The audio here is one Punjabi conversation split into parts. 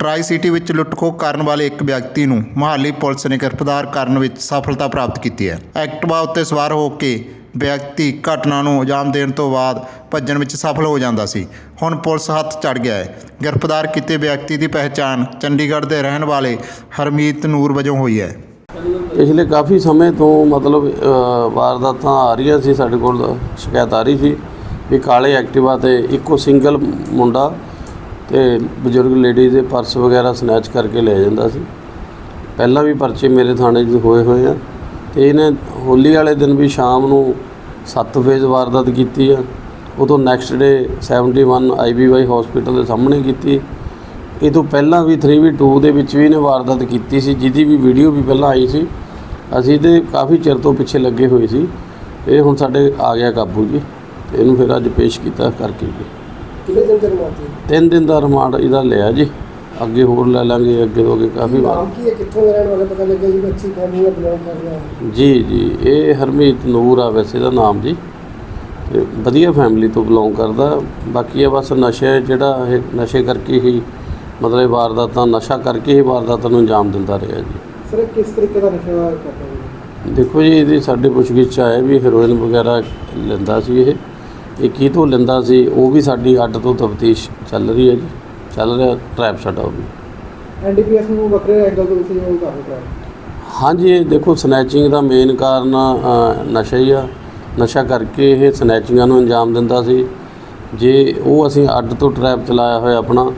ਟਰਾਈ ਸਿਟੀ ਵਿੱਚ ਲੁੱਟਖੋ ਕਰਨ ਵਾਲੇ ਇੱਕ ਵਿਅਕਤੀ ਨੂੰ ਮੁਹਾਲੀ ਪੁਲਿਸ ਨੇ ਗ੍ਰਿਫਤਾਰ ਕਰਨ ਵਿੱਚ ਸਫਲਤਾ ਪ੍ਰਾਪਤ ਕੀਤੀ ਹੈ। ਐਕਟਿਵਾ ਉੱਤੇ ਸਵਾਰ ਹੋ ਕੇ ਵਿਅਕਤੀ ਘਟਨਾ ਨੂੰ ਅੰਜਾਮ ਦੇਣ ਤੋਂ ਬਾਅਦ ਭੱਜਣ ਵਿੱਚ ਸਫਲ ਹੋ ਜਾਂਦਾ ਸੀ। ਹੁਣ ਪੁਲਿਸ ਹੱਥ ਚੜ ਗਿਆ ਹੈ। ਗ੍ਰਿਫਤਾਰ ਕੀਤੇ ਵਿਅਕਤੀ ਦੀ ਪਹਿਚਾਣ ਚੰਡੀਗੜ੍ਹ ਦੇ ਰਹਿਣ ਵਾਲੇ ਹਰਮੀਤ ਨੂਰ ਵਜੋਂ ਹੋਈ ਹੈ। ਪਿਛਲੇ ਕਾਫੀ ਸਮੇਂ ਤੋਂ ਮਤਲਬ ਵਾਰਦਾਤਾਂ ਆ ਰਹੀਆਂ ਸੀ, ਸਾਡੇ ਕੋਲ ਸ਼ਿਕਾਇਤ ਆ ਰਹੀ ਸੀ ਵੀ ਕਾਲੇ ਐਕਟਿਵਾ ਤੇ ਇੱਕੋ ਸਿੰਗਲ ਮੁੰਡਾ ਤੇ ਬਜ਼ੁਰਗ ਲੇਡੀ ਦੇ ਪਰਸ ਵਗੈਰਾ ਸਨੈਚ ਕਰਕੇ ਲੈ ਜਾਂਦਾ ਸੀ। ਪਹਿਲਾਂ ਵੀ ਪਰਚੇ ਮੇਰੇ ਥਾਣੇ 'ਚ ਹੋਏ ਹੋਏ ਆ ਤੇ ਇਹਨੇ ਹੋਲੀ ਵਾਲੇ ਦਿਨ ਵੀ ਸ਼ਾਮ ਨੂੰ ਸੱਤ ਫੇਜ਼ ਵਾਰਦਾਤ ਕੀਤੀ ਆ। ਉਦੋਂ ਨੈਕਸਟ ਡੇ 71 ਆਈਬੀਵਾਈ ਹਸਪੀਟਲ ਦੇ ਸਾਹਮਣੇ ਕੀਤੀ। ਇਹ ਤੋਂ ਪਹਿਲਾਂ ਵੀ 3v2 ਦੇ ਵਿੱਚ ਵੀ ਇਹਨੇ ਵਾਰਦਾਤ ਕੀਤੀ ਸੀ, ਜਿਹਦੀ ਵੀ ਵੀਡੀਓ ਵੀ ਪਹਿਲਾਂ ਆਈ ਸੀ। ਅਸੀਂ ਤੇ ਕਾਫੀ ਚਿਰ ਤੋਂ ਪਿੱਛੇ ਲੱਗੇ ਹੋਏ ਸੀ। ਇਹ ਹੁਣ ਸਾਡੇ ਆ ਗਿਆ ਕਾਬੂ ਜੀ। ਤੇ ਇਹਨੂੰ ਫਿਰ ਅੱਜ ਪੇਸ਼ ਕੀਤਾ ਕਰਕੇ ਜੀ। ਕਿੰਨੇ ਦਿਨ ਤੇ ਰਿਮਾਂਡ ਤਿੰਨ ਦਿਨ ਦਾ ਰਿਮਾਂਡ ਇਹਦਾ ਲਿਆ ਜੀ। ਅੱਗੇ ਹੋਰ ਲੈ ਲਾਂਗੇ ਅੱਗੇ ਤੋਂ ਅੱਗੇ ਕਾਫੀ ਵਾਰ। ਕੀ ਹੈ? ਕਿੱਥੋਂ ਦੇ ਰਹਿਣ ਵਾਲੇ ਪਤਾ ਲੱਗਿਆ ਜੀ? ਅੱਛੀ ਫੈਮਿਲੀ ਨਾਲ ਬਿਲੋਂਗ ਕਰ ਰਿਹਾ ਜੀ ਜੀ। ਇਹ ਹਰਮੀਤ ਨੂਰ ਆ ਵੈਸੇ ਦਾ ਨਾਮ ਜੀ। ਤੇ ਵਧੀਆ ਫੈਮਿਲੀ ਤੋਂ ਬਿਲੋਂਗ ਕਰਦਾ। ਬਾਕੀ ਇਹ ਬਸ ਨਸ਼ੇ ਜਿਹੜਾ ਇਹ ਨਸ਼ੇ ਕਰਕੇ ਹੀ ਮਤਲਬ ਇਹ ਵਾਰਦਾਤਾਂ ਨਸ਼ਾ ਕਰਕੇ ਹੀ ਵਾਰਦਾਤਾਂ ਨੂੰ ਅੰਜਾਮ ਦਿੰਦਾ ਰਿਹਾ ਜੀ। ਸਰ ਇਹ ਕਿਸ ਤਰੀਕੇ ਦਾ ਨਸ਼ਾ ਕਰਦਾ ਹੈ ਦੇਖੋ ਜੀ ਇਹਦੀ ਸਾਡੇ ਪੁੱਛਗਿੱਛ 'ਚ ਆਇਆ ਵੀ ਹੈਰੋਇਨ ਵਗੈਰਾ ਲੈਂਦਾ ਸੀ ਇਹ। ਇਹ ਕੀ ਤੋਂ ਲੈਂਦਾ ਸੀ ਉਹ ਵੀ ਸਾਡੀ ਅੱਡ ਤੋਂ ਤਫਤੀਸ਼ ਚੱਲ ਰਹੀ ਹੈ ਜੀ। ਚੱਲ ਰਿਹਾ ਟਰੈਪ ਸਾਡਾ ਉਹ ਵੀ। ਐਨਡੀਪੀਐਸ ਨੂੰ ਵੱਖਰੇ ਐਂਗਲ ਤੋਂ ਤੁਸੀਂ ਉਹ ਕਰ ਰਹੇ ਹਾਂਜੀ ਇਹ ਦੇਖੋ ਸਨੈਚਿੰਗ ਦਾ ਮੇਨ ਕਾਰਨ ਅ, ਨਸ਼ਾ ਹੀ ਆ। ਨਸ਼ਾ ਕਰਕੇ ਇਹ ਸਨੈਚਿੰਗਾਂ ਨੂੰ ਅੰਜਾਮ ਦਿੰਦਾ ਸੀ। ਜੇ ਉਹ ਅਸੀਂ ਅੱਡ ਤੋਂ ਟਰੈਪ ਚਲਾਇਆ ਹੋਇਆ ਆਪਣਾ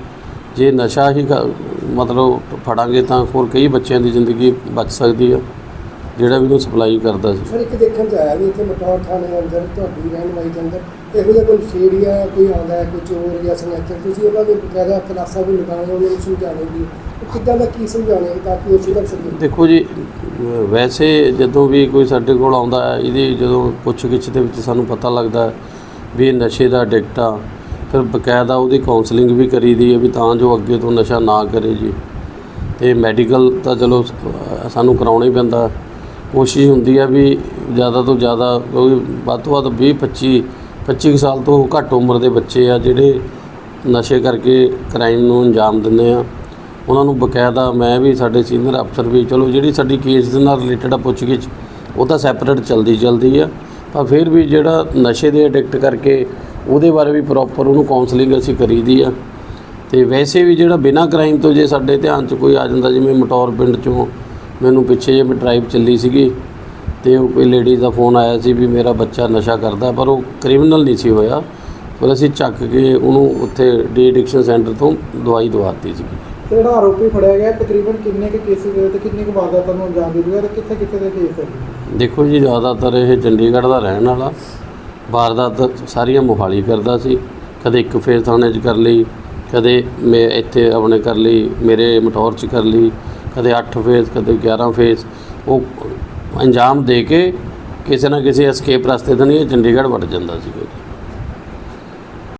ਜੇ ਨਸ਼ਾ ਹੀ ਕ- ਮਤਲਬ ਫੜਾਂਗੇ ਤਾਂ ਹੋਰ ਕਈ ਬੱਚਿਆਂ ਦੀ ਜ਼ਿੰਦਗੀ ਬਚ ਸਕਦੀ ਆ। ਜਿਹੜਾ ਵੀ ਇਹਨੂੰ ਸਪਲਾਈ ਕਰਦਾ ਸੀ। ਸਰ ਇੱਕ ਦੇਖਣ ਚ ਆਇਆ ਵੀ ਇੱਥੇ ਮਟੌਰ ਥਾਣੇ ਅੰਦਰ ਤੁਹਾਡੀ ਵਾਲੀ ਦੇ ਅੰਦਰ ਇਹੋ ਜਿਹਾ ਕੋਈ ਫੇਰੀਆ ਕੋਈ ਆਉਂਦਾ ਹੈ ਕੋਈ ਚੋਰ ਜਾਂ ਸੰਗਠਨ ਤੁਸੀਂ ਉਹਨਾਂ ਦੇ ਬਕਾਇਦਾ ਕਲਾਸਾਂ ਵੀ ਲਗਾਉਣੇ ਉਹਨਾਂ ਨੂੰ ਸਮਝਾਉਣੇ ਵੀ। ਕਿੱਦਾਂ ਦਾ ਕੀ ਸਮਝਾਉਣੇ ਤਾਂ ਕਿ ਉਹ ਸੁਧਰ ਸਕੇ ਦੇਖੋ ਜੀ ਵੈਸੇ ਜਦੋਂ ਵੀ ਕੋਈ ਸਾਡੇ ਕੋਲ ਆਉਂਦਾ ਹੈ ਇਹਦੀ ਜਦੋਂ ਪੁੱਛਗਿੱਛ ਦੇ ਵਿੱਚ ਸਾਨੂੰ ਪਤਾ ਲੱਗਦਾ ਹੈ ਵੀ ਇਹ ਨਸ਼ੇ ਦਾ ਐਡਿਕਟ ਆ ਫਿਰ ਬਕਾਇਦਾ ਉਹਦੀ ਕਾਉਂਸਲਿੰਗ ਵੀ ਕਰੀਦੀ ਹੈ ਵੀ ਤਾਂ ਜੋ ਅੱਗੇ ਤੋਂ ਨਸ਼ਾ ਨਾ ਕਰੇ ਜੀ। ਤੇ ਮੈਡੀਕਲ ਤਾਂ ਚਲੋ ਸਾਨੂੰ ਕਰਾਉਣਾ ਹੀ ਪੈਂਦਾ ਕੋਸ਼ਿਸ਼ ਹੁੰਦੀ ਹੈ ਵੀ ਜ਼ਿਆਦਾ ਤੋਂ ਜ਼ਿਆਦਾ, ਕਿਉਂਕਿ ਵੱਧ ਤੋਂ ਵੱਧ 20 25 25 ਕੁ ਸਾਲ ਤੋਂ ਘੱਟ ਉਮਰ ਦੇ ਬੱਚੇ ਆ ਜਿਹੜੇ ਨਸ਼ੇ ਕਰਕੇ ਕ੍ਰਾਈਮ ਨੂੰ ਅੰਜਾਮ ਦਿੰਦੇ ਆ। ਉਹਨਾਂ ਨੂੰ ਬਕਾਇਦਾ ਮੈਂ ਵੀ, ਸਾਡੇ ਸੀਨੀਅਰ ਅਫਸਰ ਵੀ, ਚਲੋ ਜਿਹੜੀ ਸਾਡੀ ਕੇਸ ਦੇ ਨਾਲ ਰਿਲੇਟਡ ਆ ਪੁੱਛਗਿੱਛ, ਉਹ ਤਾਂ ਸੈਪਰੇਟ ਚਲਦੀ ਚਲਦੀ ਆ। ਪਰ ਫਿਰ ਵੀ ਜਿਹੜਾ ਨਸ਼ੇ ਦੇ ਐਡਿਕਟ ਕਰਕੇ ਉਹਦੇ ਬਾਰੇ ਵੀ ਪ੍ਰੋਪਰ ਉਹਨੂੰ ਕਾਉਂਸਲਿੰਗ ਅਸੀਂ ਕਰੀਦੀ ਆ। ਤੇ ਵੈਸੇ ਵੀ ਜਿਹੜਾ ਬਿਨਾਂ ਕ੍ਰਾਈਮ ਤੋਂ ਜੇ ਸਾਡੇ ਧਿਆਨ 'ਚ ਕੋਈ ਆ ਜਾਂਦਾ, ਜਿਵੇਂ ਮਟੌਰ ਪਿੰਡ 'ਚੋਂ ਮੈਨੂੰ ਪਿੱਛੇ ਜੇ ਮੈਂ ਡਰਾਈਵ ਚੱਲੀ ਸੀਗੀ ਤੇ ਉਹ ਕੋਈ ਲੇਡੀਜ਼ ਦਾ ਫੋਨ ਆਇਆ ਸੀ ਵੀ ਮੇਰਾ ਬੱਚਾ ਨਸ਼ਾ ਕਰਦਾ ਪਰ ਉਹ ਕ੍ਰਿਮੀਨਲ ਨਹੀਂ ਸੀ ਹੋਇਆ। ਪਰ ਅਸੀਂ ਚੱਕ ਕੇ ਉਹਨੂੰ ਉੱਥੇ ਡੀ ਐਡਿਕਸ਼ਨ ਸੈਂਟਰ ਤੋਂ ਦਵਾਈ ਦਵਾਤੀ ਸੀ ਤੇ ਜਿਹੜਾ ਆਰੋਪੀ ਫੜਿਆ ਗਿਆ? ਤਕਰੀਬਨ ਕਿੰਨੇ ਕੁ ਕੇਸਿਸ ਦੇ ਤੇ ਕਿੰਨੀ ਕੁ ਵਾਰਦਾਤਾਂ ਨੂੰ ਅੰਜਾਮ ਦੇ ਦੂਗਾ ਤੇ ਕਿੱਥੇ ਕਿੱਥੇ ਦੇ ਕੇਸ ਹੈ ਦੇਖੋ ਜੀ ਜ਼ਿਆਦਾਤਰ ਇਹ ਚੰਡੀਗੜ੍ਹ ਦਾ ਰਹਿਣ ਵਾਲਾ। ਵਾਰਦਾਤ ਸਾਰੀਆਂ ਮੋਹਾਲੀ ਕਰਦਾ ਸੀ। ਕਦੇ ਇੱਕ ਫੇਸ ਥਾਣੇ 'ਚ ਕਰ ਲਈ ਕਦੇ ਮੈਂ ਇੱਥੇ ਆਪਣੇ ਕਰ ਲਈ ਮੇਰੇ ਮਟੌਰ 'ਚ ਕਰ ਲਈ। ਕਦੇ 8 ਫੇਸ, ਕਦੇ 11 ਫੇਸ। ਉਹ ਅੰਜਾਮ ਦੇ ਕੇ ਕਿਸੇ ਨਾ ਕਿਸੇ ਐਸਕੇਪ ਰਸਤੇ ਤੋਂ ਨਹੀਂ ਚੰਡੀਗੜ੍ਹ ਵੜ ਜਾਂਦਾ ਸੀ।